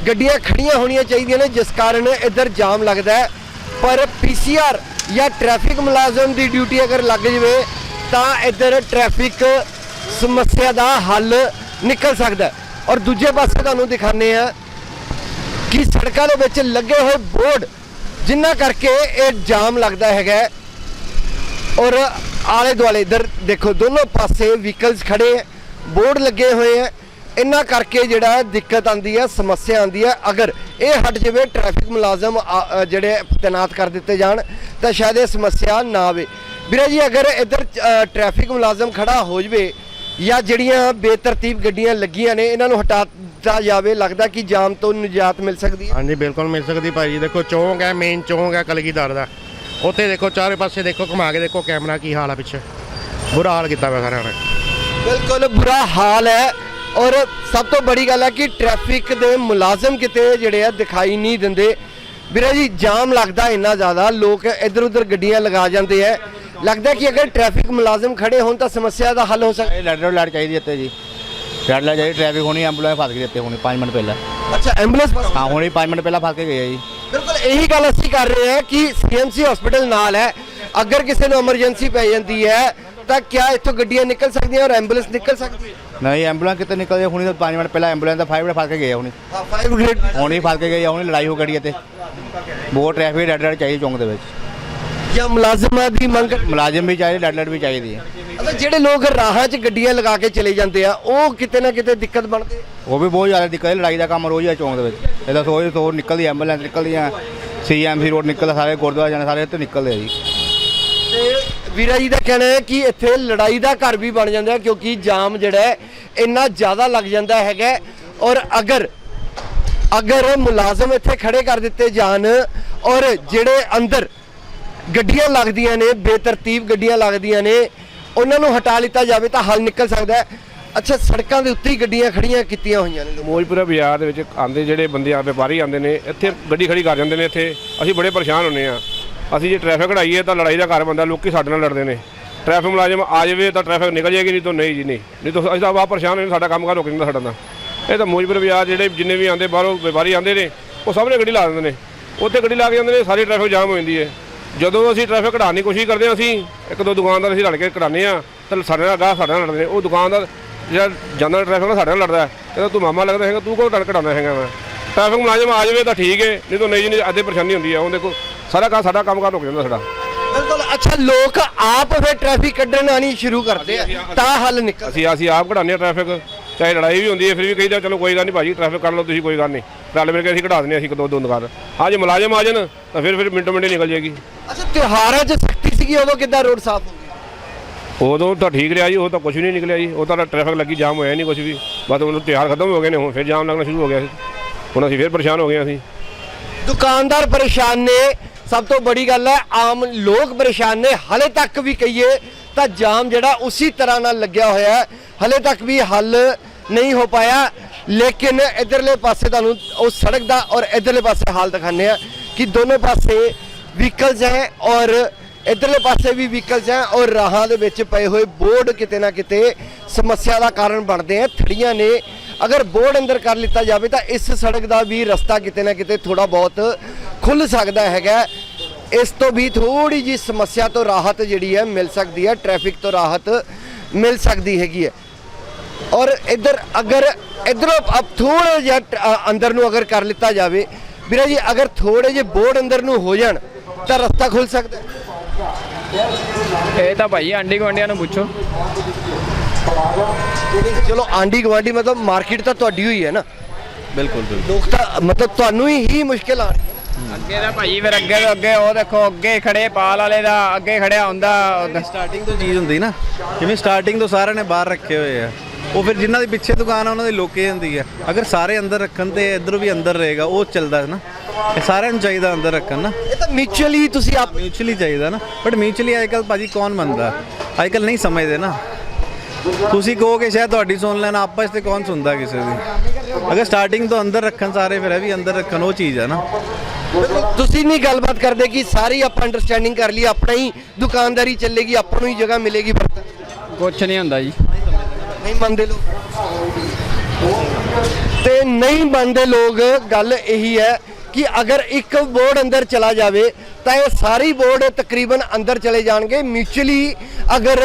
ਗੱਡੀਆਂ ਖੜੀਆਂ ਹੋਣੀਆਂ ਚਾਹੀਦੀਆਂ ਨੇ, ਜਿਸ ਕਾਰਨ ਇੱਧਰ ਜਾਮ ਲੱਗਦਾ ਹੈ। ਪਰ ਪੀਸੀਆਰ ਜਾਂ ਟ੍ਰੈਫਿਕ ਮੁਲਾਜ਼ਮ ਦੀ ਡਿਊਟੀ ਅਗਰ ਲੱਗ ਜਵੇ, ਤਾਂ ਇੱਧਰ ਟ੍ਰੈਫਿਕ ਸਮੱਸਿਆ ਦਾ ਹੱਲ ਨਿਕਲ ਸਕਦਾ ਔਰ ਦੂਜੇ ਪਾਸੇ ਤੁਹਾਨੂੰ ਦਿਖਾਣੇ ਆ ਕਿ ਸੜਕਾਂ ਦੇ ਵਿੱਚ ਲੱਗੇ ਹੋਏ ਬੋਰਡ ਜਿੰਨਾ ਕਰਕੇ ਇਹ ਜਾਮ ਲੱਗਦਾ ਹੈਗਾ ਔਰ ਆਲੇ ਦੁਆਲੇ ਇਧਰ ਦੇਖੋ, ਦੋਨੋਂ ਪਾਸੇ ਵਹੀਕਲਸ ਖੜੇ ਹੈ, ਬੋਰਡ ਲੱਗੇ ਹੋਏ ਹੈ। ਇੰਨਾ ਕਰਕੇ ਜਿਹੜਾ ਹੈ ਦਿੱਕਤ ਆਂਦੀ ਹੈ ਸਮੱਸਿਆ ਆਂਦੀ ਹੈ। ਅਗਰ ਇਹ ਹਟ ਜਾਵੇ ਟ੍ਰੈਫਿਕ ਮੁਲਾਜ਼ਮ ਜਿਹੜੇ ਤੈਨਾਤ ਕਰ ਦਿੱਤੇ ਜਾਣ ਤਾਂ ਸ਼ਾਇਦ ਇਹ ਸਮੱਸਿਆ ਨਾ ਆਵੇ। ਵੀਰੇ ਜੀ ਅਗਰ ਇੱਧਰ ਟ੍ਰੈਫਿਕ ਮੁਲਾਜ਼ਮ ਖੜਾ ਹੋ ਜਵੇ ਜਾਂ ਜਿਹੜੀਆਂ ਬੇਤਰਤੀਬ ਗੱਡੀਆਂ ਲੱਗੀਆਂ ਨੇ ਇਹਨਾਂ ਨੂੰ ਹਟਾ ਦਿੱਤਾ ਜਾਵੇ ਲੱਗਦਾ ਕਿ ਜਾਮ ਤੋਂ ਨਿਜਾਤ ਮਿਲ ਸਕਦੀ ਹੈ? ਹਾਂਜੀ ਬਿਲਕੁਲ ਮਿਲ ਸਕਦੀ ਭਾਜੀ ਦੇਖੋ ਚੌਂਕ ਹੈ ਮੇਨ ਚੌਂਕ ਹੈ ਕਲਗੀਧਰ ਦਾ। ਉੱਥੇ ਦੇਖੋ ਚਾਰੇ ਪਾਸੇ ਦੇਖੋ ਘੁਮਾ ਕੇ ਦੇਖੋ ਕੈਮਰਾ ਕੀ ਹਾਲ ਆ ਪਿੱਛੇ। ਬੁਰਾ ਹਾਲ ਕੀਤਾ ਹੋਇਆ ਸਾਰਿਆਂ ਨੇ। ਬਿਲਕੁਲ ਬੁਰਾ ਹਾਲ ਹੈ। ਔਰ ਸਭ ਤੋਂ ਬੜੀ ਗੱਲ ਹੈ ਕਿ ਟ੍ਰੈਫਿਕ ਦੇ ਮੁਲਾਜ਼ਮ ਕਿਤੇ ਜਿਹੜੇ ਆ ਦਿਖਾਈ ਨਹੀਂ ਦਿੰਦੇ। ਵੀਰੇ ਜੀ ਜਾਮ ਲੱਗਦਾ ਇੰਨਾ ਜ਼ਿਆਦਾ ਲੋਕ ਇੱਧਰ ਉੱਧਰ ਗੱਡੀਆਂ ਲਗਾ ਜਾਂਦੇ ਹੈ ਲੱਗਦਾ ਕਿ ਅਗਰ ਟ੍ਰੈਫਿਕ ਮੁਲਾਜ਼ਮ ਖੜੇ ਹੋਣ ਤਾਂ ਸਮੱਸਿਆ ਦਾ ਹੱਲ ਹੋ ਸਕਦਾ। ਇਹ ਰੈਡ ਲਾਈਟ ਚਾਹੀਦੀ ਇੱਥੇ ਜੀ। ਰੈਡ ਲਾਈਟ ਚਾਹੀਦੀ ਟ੍ਰੈਫਿਕ ਹੋਣੀ ਐਂਬੂਲੈਂਸ ਫਸ ਗਈ ਇੱਥੇ ਹੁਣੀ 5 ਮਿੰਟ ਪਹਿਲਾਂ। ਅੱਛਾ ਐਂਬੂਲੈਂਸ ਬਸ ਹਾਂ ਹੁਣੀ 5 ਮਿੰਟ ਪਹਿਲਾਂ ਫਸ ਕੇ ਗਏ ਆ ਜੀ। ਬਿਲਕੁਲ ਇਹੀ ਗੱਲ ਅਸੀਂ ਕਰ ਰਹੇ ਹਾਂ ਕਿ ਸੀਐਮਸੀ ਹਸਪੀਟਲ ਨਾਲ ਹੈ। ਅਗਰ ਕਿਸੇ ਨੂੰ ਐਮਰਜੈਂਸੀ ਪੈ ਜਾਂਦੀ ਹੈ ਕਿਆ ਇੱਥੋਂ ਗੱਡੀਆਂ ਨਿਕਲ ਸਕਦੀਆਂ ਔਰ ਐਂਬੂਲੈਂਸ ਨਿਕਲ ਸਕਦੀ ਹੈ? ਨਹੀਂ ਐਂਬੂਲੈਂਸ ਕਿਤੇ ਨਿਕਲ ਜਾਏ ਹੁਣੀ ਤਾਂ 5 ਮਿੰਟ ਪਹਿਲਾਂ ਐਂਬੂਲੈਂਸ ਦਾ 5 ਮਿੰਟ ਫਸ ਕੇ ਗਏ ਆ ਹੁਣੀ। ਹਾਂ 5 ਗ੍ਰੇਡ ਹੁਣੀ ਫਸ ਕੇ ਗਏ ਆ ਹੁਣੀ ਲੜਾਈ ਹੋ ਗਈ ਇੱਥੇ। ਬਹੁਤ ਟ੍ਰੈਫਿਕ ਰੈਡ ਲਾਈਟ ਚਾਹੀਦੀ ਚੌਂਕ ਦੇ ਵਿੱਚ। ਜਾਂ ਮੁਲਾਜ਼ਮਾਂ ਦੀ ਮੰਗ ਮੁਲਾਜ਼ਮ ਵੀ ਚਾਹੀਦੇ ਰੈਡ ਲਾਈਟ ਵੀ ਚਾਹੀਦੀ ਹੈ ਅੱਛਾ ਜਿਹੜੇ ਲੋਕ ਰਾਹਾਂ 'ਚ ਗੱਡੀਆਂ ਲਗਾ ਕੇ ਚਲੇ ਜਾਂਦੇ ਆ ਉਹ ਕਿਤੇ ਨਾ ਕਿਤੇ ਦਿੱਕਤ ਬਣਦੇ। ਉਹ ਵੀ ਬਹੁਤ ਜ਼ਿਆਦਾ ਦਿੱਕਤ ਹੈ ਲੜਾਈ ਦਾ ਕੰਮ ਰੋਜ਼ ਹੀ ਚੌਂਕ ਦੇ ਵਿੱਚ। ਇਹਦਾ ਸੋਚ ਤੋਂ ਨਿਕਲਦੀ ਐਂਬੂਲੈਂਸ ਨਿਕਲਦੀਆਂ ਸੀਐਮਸੀ ਰੋਡ ਨਿਕਲਦਾ ਸਾਰੇ ਗੁਰਦੁਆਰਾ ਜਾਣੇ ਸਾਰੇ ਇੱਥੇ ਨਿਕਲਦੇ ਆ ਜੀ। ਵੀਰਾ ਜੀ ਦਾ ਕਹਿਣਾ ਹੈ ਕਿ ਇੱਥੇ ਲੜਾਈ ਦਾ ਘਰ ਵੀ ਬਣ ਜਾਂਦਾ ਹੈ ਕਿਉਂਕਿ ਜਾਮ ਜਿਹੜਾ ਹੈ ਇੰਨਾ ਜ਼ਿਆਦਾ ਲੱਗ ਜਾਂਦਾ ਹੈਗਾ ਔਰ ਅਗਰ ਅਗਰ ਮੁਲਾਜ਼ਮ ਇੱਥੇ ਖੜੇ ਕਰ ਦਿੱਤੇ ਜਾਣ ਔਰ ਜਿਹੜੇ ਅੰਦਰ ਗੱਡੀਆਂ ਲੱਗਦੀਆਂ ਨੇ, ਬੇਤਰਤੀਬ ਗੱਡੀਆਂ ਲੱਗਦੀਆਂ ਨੇ, ਉਹਨਾਂ ਨੂੰ ਹਟਾ ਲਿੱਤਾ ਜਾਵੇ ਤਾਂ ਹੱਲ ਨਿਕਲ ਸਕਦਾ ਹੈ। ਅੱਛਾ, ਸੜਕਾਂ ਦੇ ਉੱਤੇ ਹੀ ਗੱਡੀਆਂ ਖੜੀਆਂ ਕੀਤੀਆਂ ਹੋਈਆਂ ਨੇ ਮੋਜਪੁਰਾ ਬਾਜ਼ਾਰ ਦੇ ਵਿੱਚ ਆਂਦੇ ਜਿਹੜੇ ਬੰਦੇ ਆ, ਵਪਾਰੀ ਆਂਦੇ ਨੇ, ਇੱਥੇ ਗੱਡੀ ਖੜੀ ਕਰ ਜਾਂਦੇ ਨੇ ਇੱਥੇ। ਅਸੀਂ ਬੜੇ ਪਰੇਸ਼ਾਨ ਹੁੰਨੇ ਆ ਅਸੀਂ ਜੇ ਟ੍ਰੈਫਿਕ ਕਢਾਈਏ ਤਾਂ ਲੜਾਈ ਦਾ ਘਰ ਬੰਦਾ ਲੋਕੀ ਸਾਡੇ ਨਾਲ ਲੜਦੇ ਨੇ। ਟ੍ਰੈਫਿਕ ਮੁਲਾਜ਼ਮ ਆ ਜਾਵੇ ਤਾਂ ਟ੍ਰੈਫਿਕ ਨਿਕਲ ਜਾਏਗੀ ਨਹੀਂ ਤਾਂ ਨਹੀਂ ਜੀ, ਨਹੀਂ। ਨਹੀਂ ਤਾਂ ਅਸੀਂ ਤਾਂ ਆਪ ਪਰੇਸ਼ਾਨ ਹੋਏ, ਸਾਡਾ ਕੰਮ ਕਰ ਰੁਕ ਜਾਂਦਾ ਸਾਡਾ ਤਾਂ। ਇਹ ਤਾਂ ਮੋਜਪੁਰ ਬਾਜ਼ਾਰ ਜਿਹੜੇ ਜਿੰਨੇ ਵੀ ਆਂਦੇ ਬਾਹਰੋਂ ਵਪਾਰੀ ਆਂਦੇ ਨੇ, ਉਹ ਸਭ ਨੇ ਗੱਡੀ ਲਾ ਦਿੰਦੇ ਨੇ। ਉੱਥੇ ਗੱਡੀ ਲਾ ਕੇ ਜਾਂਦੇ ਨੇ, ਸਾਰੀ ਟ੍ਰੈਫਿਕ ਜਾਮ ਹੋ ਜਾਂਦੀ ਹੈ। ਜਦੋਂ ਅਸੀਂ ਟ੍ਰੈਫਿਕ ਘਟਾਉਣ ਦੀ ਕੋਸ਼ਿਸ਼ ਕਰਦੇ ਹਾਂ, ਅਸੀਂ ਇੱਕ ਦੋ ਦੁਕਾਨਦਾਰ ਅਸੀਂ ਰਲ ਕੇ ਕਢਾਉਂਦੇ ਆ ਤਾਂ ਸਾਡੇ ਨਾਲ ਗਾਹ ਸਾਡੇ ਨਾਲ ਲੜਦੇ ਉਹ ਦੁਕਾਨਦਾਰ ਜਿਹੜਾ ਜਾਂਦਾ ਟ੍ਰੈਫਿਕ ਨਾਲ ਸਾਡੇ ਨਾਲ ਲੜਦਾ ਹੈ। ਕਹਿੰਦਾ ਤੂੰ ਮਾਮਾ ਲੱਗਦਾ ਹੈਗਾ, ਤੂੰ ਕੋਲ ਕਢਾਉਂਦਾ ਹੈਗਾ ਮੈਂ ਟ੍ਰੈਫਿਕ ਮੁਲਾਜ਼ਮ ਆ ਜਾਵੇ ਤਾਂ ਠੀਕ ਹੈ, ਨਹੀਂ ਤਾਂ ਨਹੀਂ ਜੀ, ਨਹੀਂ, ਅੱਧੇ ਪਰੇਸ਼ਾਨੀ ਹੁੰਦੀ ਹੈ। ਉਹ ਦੇਖੋ ਸਾਰਾ ਕੰਮ ਸਾਡਾ ਕੰਮ ਕਰ ਰੁਕ ਜਾਂਦਾ ਸਾਡਾ। ਬਿਲਕੁਲ। ਅੱਛਾ ਲੋਕ ਆਪ ਫਿਰ ਟ੍ਰੈਫਿਕ ਕੱਢਣ ਆਣੀ ਸ਼ੁਰੂ ਕਰਦੇ ਆ। ਤਾਂ ਹੱਲ ਨਿਕਲ ਅਸੀਂ ਅਸੀਂ ਆਪ ਹਾਂ ਟ੍ਰੈਫਿਕ ਚਾਹੇ ਲੜਾਈ ਵੀ ਹੁੰਦੀ ਹੈ ਫਿਰ ਵੀ ਕਹੀਦਾ ਚਲੋ ਕੋਈ ਗੱਲ ਨਹੀਂ ਭਾਜੀ ਟ੍ਰੈਫਿਕ ਕਰ ਲਓ ਤੁਸੀਂ ਕੋਈ ਗੱਲ ਨਹੀਂ। ਰਲ ਮਿਲ ਕੇ ਅਸੀਂ ਕਢਾ ਦਿੰਦੇ ਅਸੀਂ ਇੱਕ ਦੋ ਦੋ ਦੁਕਾਨ। ਹਾਂ ਜੇ ਮੁਲਾਜ਼ਮ ਆ ਜਾਣ ਤਾਂ ਫਿਰ ਫਿਰ ਮਿੰਟੋ ਮਿੰਟ ਨਿਕਲ ਜਾਏਗੀ। ਅੱਛਾ ਤਿਉਹਾਰਾਂ 'ਚ ਸਖਤੀ ਸੀਗੀ ਉਦੋਂ ਕਿੱਦਾਂ ਰੋਡ ਸਾਫ਼ ਹੋ ਗਈ ਉਦੋਂ ਤਾਂ ਠੀਕ ਰਿਹਾ ਜੀ ਉਹ ਤਾਂ ਕੁਝ ਨਹੀਂ ਨਿਕਲਿਆ ਜੀ। ਉਹ ਤਾਂ ਟ੍ਰੈਫਿਕ ਲੱਗੀ ਜਾਮ ਹੋਇਆ ਨਹੀਂ ਕੁਝ ਵੀ। ਬਸ ਹੁਣ ਤਿਉਹਾਰ ਖਤਮ ਹੋ ਗਏ ਨੇ ਹੁਣ ਫਿਰ ਜਾਮ ਲੱਗਣਾ ਸ਼ੁਰੂ ਹੋ ਗਿਆ ਸੀ। ਹੁਣ ਅਸੀਂ ਫਿਰ ਪਰੇਸ਼ਾਨ ਹੋ ਗਏ ਅਸੀਂ। ਦੁਕਾਨਦਾਰ ਪਰੇਸ਼ਾਨ ਨੇ ਸਭ ਤੋਂ ਬੜੀ ਗੱਲ ਹੈ, ਆਮ ਲੋਕ ਪਰੇਸ਼ਾਨ ਨੇ। ਹਲੇ ਤੱਕ ਵੀ ਕਹੀਏ ਤਾਂ ਜਾਮ ਜਿਹੜਾ ਉਸੇ ਤਰ੍ਹਾਂ ਨਾਲ ਲੱਗਿਆ ਹੋਇਆ ਹੈ। ਹਲੇ ਤੱਕ ਵੀ ਹੱਲ ਨਹੀਂ ਹੋ ਪਾਇਆ। ਲੇਕਿਨ ਇਧਰਲੇ ਪਾਸੇ ਤੁਹਾਨੂੰ ਉਹ ਸੜਕ ਦਾ ਔਰ ਇਧਰਲੇ ਪਾਸੇ ਹਾਲ ਦਿਖਾਉਂਦੇ ਆ ਕਿ ਦੋਨੋਂ ਪਾਸੇ ਵਹੀਕਲਸ ਹੈ ਔਰ ਇਧਰਲੇ ਪਾਸੇ ਵੀ ਵਹੀਕਲਸ ਹੈ ਔਰ ਰਾਹਾਂ ਦੇ ਵਿੱਚ ਪਏ ਹੋਏ ਬੋਰਡ ਕਿਤੇ ਨਾ ਕਿਤੇ ਸਮੱਸਿਆ ਦਾ ਕਾਰਨ ਬਣਦੇ ਆ, ਥੜੀਆਂ ਨੇ। ਅਗਰ ਬੋਰਡ ਅੰਦਰ ਕਰ ਲਿੱਤਾ ਜਾਵੇ ਤਾਂ ਇਸ ਸੜਕ ਦਾ ਵੀ ਰਸਤਾ ਕਿਤੇ ਨਾ ਕਿਤੇ ਥੋੜਾ ਬਹੁਤ ਖੁੱਲ ਸਕਦਾ ਹੈਗਾ। ਇਸ ਤੋਂ ਵੀ ਥੋੜੀ ਜੀ ਸਮੱਸਿਆ ਤੋਂ ਰਾਹਤ ਜਿਹੜੀ ਹੈ ਮਿਲ ਸਕਦੀ ਹੈ, ਟ੍ਰੈਫਿਕ ਤੋਂ ਰਾਹਤ ਮਿਲ ਸਕਦੀ ਹੈਗੀ ਹੈ। ਔਰ ਇੱਧਰ ਅਗਰ ਇਧਰੋਂ ਅਬ ਥੋੜਾ ਜਿਹਾ ਟ- ਅੰਦਰ ਨੂੰ ਅਗਰ ਕਰ ਲਿੱਤਾ ਜਾਵੇ, ਵੀਰਾ ਜੀ ਅਗਰ ਥੋੜੇ ਜਿਹੇ ਬੋਰਡ ਅੰਦਰ ਨੂੰ ਹੋ ਜਾਣ ਤਾਂ ਰਸਤਾ ਖੁੱਲ ਸਕਦਾ ਇਹ ਤਾਂ ਭਾਈ ਆਂਡੀ ਗਵਾਂਡੀਆਂ ਨੂੰ ਪੁੱਛੋ। ਚਲੋ ਆਂਡੀ ਗਵਾਂਡੀ ਮਤਲਬ ਮਾਰਕੀਟ ਤਾਂ ਤੁਹਾਡੀ ਹੋਈ ਹੈ ਨਾ? ਬਿਲਕੁਲ ਬਿਲਕੁਲ। ਲੋਕ ਤਾਂ ਮਤਲਬ ਤੁਹਾਨੂੰ ਹੀ ਹੀ ਮੁਸ਼ਕਿਲ ਆ ਰਹੀ ਹੈ। ਅੱਗੇ ਦਾ ਭਾਈ ਫਿਰ ਅੱਗੇ ਤੋਂ ਅੱਗੇ ਉਹ ਦੇਖੋ ਅੱਗੇ ਖੜੇ ਪਾਲ ਵਾਲੇ ਦਾ ਅੱਗੇ ਖੜਿਆ ਹੁੰਦਾ। ਸਟਾਰਟਿੰਗ ਤੋਂ ਚੀਜ਼ ਹੁੰਦੀ ਨਾ। ਜਿਵੇਂ ਸਟਾਰਟਿੰਗ ਤੋਂ ਸਾਰਿਆਂ ਨੇ ਬਾਹਰ ਰੱਖੇ ਹੋਏ ਆ। ਉਹ ਫਿਰ ਜਿਨ੍ਹਾਂ ਦੀ ਪਿੱਛੇ ਦੁਕਾਨ ਆ ਉਹਨਾਂ ਦੀ ਲੋਕੇ ਹੁੰਦੀ ਆ। ਅਗਰ ਸਾਰੇ ਅੰਦਰ ਰੱਖਣ ਤੇ ਇਧਰੋਂ ਵੀ ਅੰਦਰ ਰਹੇਗਾ ਉਹ ਚੱਲਦਾ ਨਾ। ਇਹ ਸਾਰਿਆਂ ਨੂੰ ਚਾਹੀਦਾ ਅੰਦਰ ਰੱਖਣ ਨਾ। ਇਹ ਤਾਂ ਮਿਊਚੁਅਲੀ ਤੁਸੀਂ ਆਪ ਮਿਊਚੁਅਲੀ ਚਾਹੀਦਾ ਨਾ। ਬਟ ਮਿਊਚੁਅਲੀ ਅੱਜਕੱਲ ਭਾਜੀ ਕੌਣ ਮੰਨਦਾ? ਅੱਜਕੱਲ ਨਹੀਂ ਸਮਝਦੇ ਨਾ। ਤੁਸੀਂ ਕਹੋਗੇ ਸ਼ਾਇਦ ਤੁਹਾਡੀ ਸੁਣ ਲੈਣ ਆਪਸ ਤੇ ਕੌਣ ਸੁਣਦਾ ਕਿਸੇ ਦੀ? ਅਗਰ ਸਟਾਰਟਿੰਗ ਤੋਂ ਅੰਦਰ ਰੱਖਣ ਸਾਰੇ ਫਿਰ ਇਹ ਵੀ ਅੰਦਰ ਰੱਖਣ ਉਹ ਚੀਜ਼ ਆ ਨਾ। ਤੁਸੀਂ ਨਹੀਂ ਗੱਲਬਾਤ ਕਰਦੇ ਕਿ ਸਾਰੀ ਆਪਾਂ ਅੰਡਰਸਟੈਂਡਿੰਗ ਕਰ ਲਈ ਆਪਣਾ ਹੀ ਦੁਕਾਨਦਾਰੀ ਚੱਲੇਗੀ ਆਪਾਂ ਨੂੰ ਹੀ ਜਗ੍ਹਾ ਮਿਲੇਗੀ ਬਰਤਨ ਕੁਛ ਨਹੀਂ ਹੁੰਦਾ ਜੀ। ਨਹੀਂ ਮੰਨਦੇ ਲੋਕ। ਤੇ ਨਹੀਂ ਮੰਨਦੇ ਲੋਕ ਗੱਲ ਇਹੀ ਹੈ ਕਿ ਅਗਰ ਇੱਕ ਬੋਰਡ ਅੰਦਰ ਚਲਾ ਜਾਵੇ, ਤਾਂ ਇਹ ਸਾਰੀ ਬੋਰਡ ਤਕਰੀਬਨ ਅੰਦਰ ਚਲੇ ਜਾਣਗੇ। ਮਿਊਚੁਅਲੀ ਅਗਰ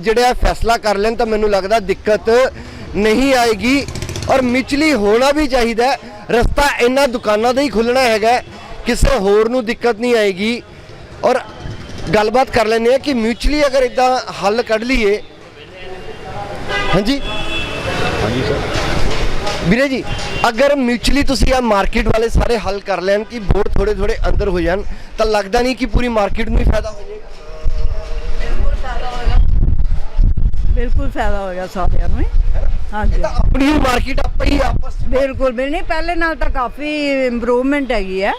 ਜਿਹੜਾ ਫੈਸਲਾ ਕਰ ਲੈਣ, ਤਾਂ ਮੈਨੂੰ ਲੱਗਦਾ ਦਿੱਕਤ ਨਹੀਂ ਆਏਗੀ। ਔਰ ਮਿਊਚੁਅਲੀ ਹੋਣਾ ਵੀ ਚਾਹੀਦਾ ਰਸਤਾ ਇਹਨਾਂ ਦੁਕਾਨਾਂ ਦਾ ਹੀ ਖੁੱਲਣਾ ਹੈਗਾ ਕਿਸੇ ਹੋਰ ਨੂੰ ਦਿੱਕਤ ਨਹੀਂ ਆਏਗੀ। ਔਰ ਗੱਲਬਾਤ ਕਰ ਲੈਂਦੇ ਆ ਕਿ ਮਿਊਚੁਅਲੀ ਅਗਰ ਇਦਾਂ ਹੱਲ ਕੱਢ ਲਈਏ। ਹਾਂਜੀ? ਹਾਂਜੀ, ਸਰ। ਵੀਰੇ ਜੀ ਅਗਰ ਮਿਊਚੁਅਲੀ ਤੁਸੀਂ ਆ ਮਾਰਕੀਟ ਵਾਲੇ ਸਾਰੇ ਹੱਲ ਕਰ ਲੈਣ ਕਿ ਬੋਰਡ ਥੋੜੇ ਥੋੜੇ ਅੰਦਰ ਹੋ ਜਾਣ ਤਾਂ ਲੱਗਦਾ ਨਹੀਂ ਕਿ ਪੂਰੀ ਮਾਰਕੀਟ ਨੂੰ ਹੀ ਫਾਇਦਾ ਹੋ ਜਾਏਗਾ? ਬਿਲਕੁਲ ਫਾਇਦਾ ਹੋਏਗਾ। ਸਾਰਿਆਂ ਨੂੰ। ਹਾਂਜੀ। ਆਪਣੀ ਮਾਰਕੀਟ ਆਪੇ ਹੀ ਆਪਸ ਬਿਲਕੁਲ ਵੀ ਨਹੀਂ ਪਹਿਲੇ ਨਾਲ ਤਾਂ ਕਾਫੀ ਇੰਪਰੂਵਮੈਂਟ ਹੈਗੀ ਹੈ।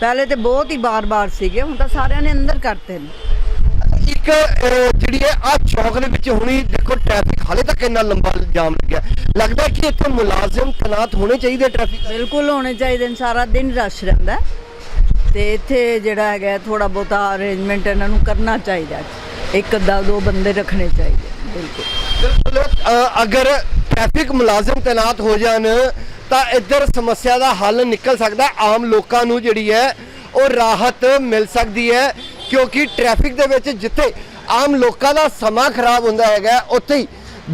ਪਹਿਲੇ ਤੇ ਬਹੁਤ ਹੀ ਬਾਰ-ਬਾਰ ਸੀਗੇ ਹੁਣ ਤਾਂ ਸਾਰਿਆਂ ਨੇ ਅੰਦਰ ਕਰਤੇ ਨੇ। ਇੱਕ ਜਿਹੜੀ ਹੈ ਆ ਚੌਕ ਦੇ ਵਿੱਚ ਹੁਣੀ ਦੇਖੋ ਟ੍ਰੈਫਿਕ ਹਾਲੇ ਤੱਕ ਇੰਨਾ ਲੰਬਾ ਜਾਮ ਲੱਗਿਆ ਲੱਗਦਾ ਕਿ ਇੱਥੇ ਮੁਲਾਜ਼ਮ ਤਨਾਤ ਹੋਣੇ ਚਾਹੀਦੇ ਟ੍ਰੈਫਿਕ ਬਿਲਕੁਲ ਹੋਣੇ ਚਾਹੀਦੇ ਨੇ ਸਾਰਾ ਦਿਨ ਰਸ਼ ਰਹਿੰਦਾ। ਤੇ ਇੱਥੇ ਜਿਹੜਾ ਹੈਗਾ ਥੋੜਾ ਬਹੁਤਾ ਅਰੇਂਜਮੈਂਟ ਇਹਨਾਂ ਨੂੰ ਕਰਨਾ ਚਾਹੀਦਾ। ਇੱਕ ਅੱਧਾ ਦੋ ਬੰਦੇ ਰੱਖਣੇ ਚਾਹੀਦੇ ਬਿਲਕੁਲ ਅਗਰ ਟ੍ਰੈਫਿਕ ਮੁਲਾਜ਼ਮ ਤੈਨਾਤ ਹੋ ਜਾਣ ਤਾਂ ਇੱਧਰ ਸਮੱਸਿਆ ਦਾ ਹੱਲ ਨਿਕਲ ਸਕਦਾ। ਆਮ ਲੋਕਾਂ ਨੂੰ ਜਿਹੜੀ ਹੈ ਉਹ ਰਾਹਤ ਮਿਲ ਸਕਦੀ ਹੈ ਕਿਉਂਕਿ ਟ੍ਰੈਫਿਕ ਦੇ ਵਿੱਚ ਜਿੱਥੇ ਆਮ ਲੋਕਾਂ ਦਾ ਸਮਾਂ ਖਰਾਬ ਹੁੰਦਾ ਹੈਗਾ ਉੱਥੇ ਹੀ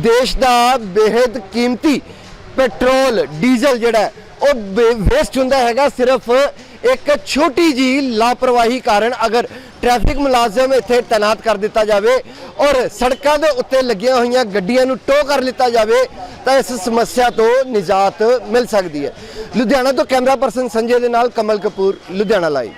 ਦੇਸ਼ ਦਾ ਬੇਹੱਦ ਕੀਮਤੀ ਪੈਟਰੋਲ ਡੀਜ਼ਲ ਜਿਹੜਾ ਹੈ, ਉਹ ਵੇਸਟ ਹੁੰਦਾ ਹੈਗਾ। ਸਿਰਫ ਇੱਕ ਛੋਟੀ ਜੀ ਲਾਪਰਵਾਹੀ ਕਾਰਨ ਅਗਰ ਟ੍ਰੈਫਿਕ ਮੁਲਾਜ਼ਮ ਇੱਥੇ ਤੈਨਾਤ ਕਰ ਦਿੱਤਾ ਜਾਵੇ ਔਰ ਸੜਕਾਂ ਦੇ ਉੱਤੇ ਲੱਗੀਆਂ ਹੋਈਆਂ ਗੱਡੀਆਂ ਨੂੰ ਟੋ ਕਰ ਲਿੱਤਾ ਜਾਵੇ ਤਾਂ ਇਸ ਸਮੱਸਿਆ ਤੋਂ ਨਿਜਾਤ ਮਿਲ ਸਕਦੀ ਹੈ। ਲੁਧਿਆਣਾ ਤੋਂ ਕੈਮਰਾ ਪਰਸਨ ਸੰਜੇ ਦੇ ਨਾਲ ਕਮਲ ਕਪੂਰ ਲੁਧਿਆਣਾ ਲਾਈਵ